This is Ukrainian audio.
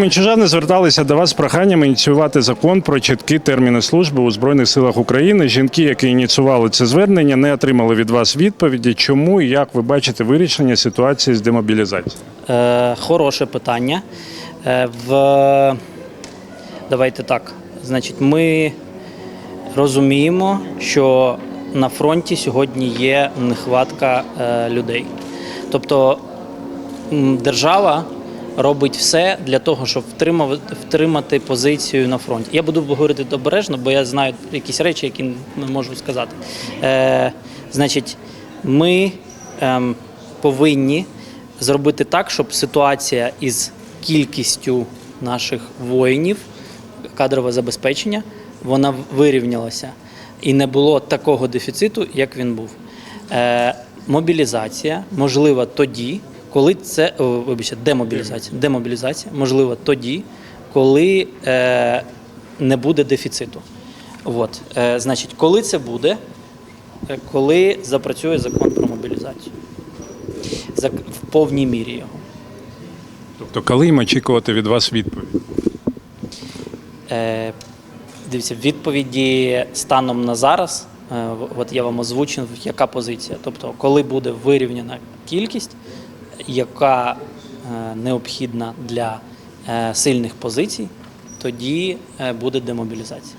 Мінчужани зверталися до вас з проханням ініціювати закон про чіткі терміни служби у Збройних силах України. Жінки, які ініціювали це звернення, не отримали від вас відповіді. Чому і як ви бачите вирішення ситуації з демобілізацією? Е, хороше питання. Е, в... Давайте так. Значить, ми розуміємо, що на фронті сьогодні є нехватка е, людей. Тобто держава робить все для того, щоб втримати позицію на фронті. Я буду говорити обережно, бо я знаю якісь речі, які не можу сказати. Е, значить, ми ем, повинні зробити так, щоб ситуація із кількістю наших воїнів, кадрове забезпечення, вона вирівнялася і не було такого дефіциту, як він був. Е, мобілізація можлива тоді, коли це вибачте, демобілізація. Демобілізація можлива тоді, коли е, не буде дефіциту. От, е, значить, коли це буде, Е, коли запрацює закон про мобілізацію. В повній мірі його. Тобто, коли їм очікувати від вас відповідь? Е, дивіться, відповіді станом на зараз, е, от я вам озвучив, яка позиція. Тобто, коли буде вирівняна кількість, яка е, необхідна для е, сильних позицій, тоді е, буде демобілізація.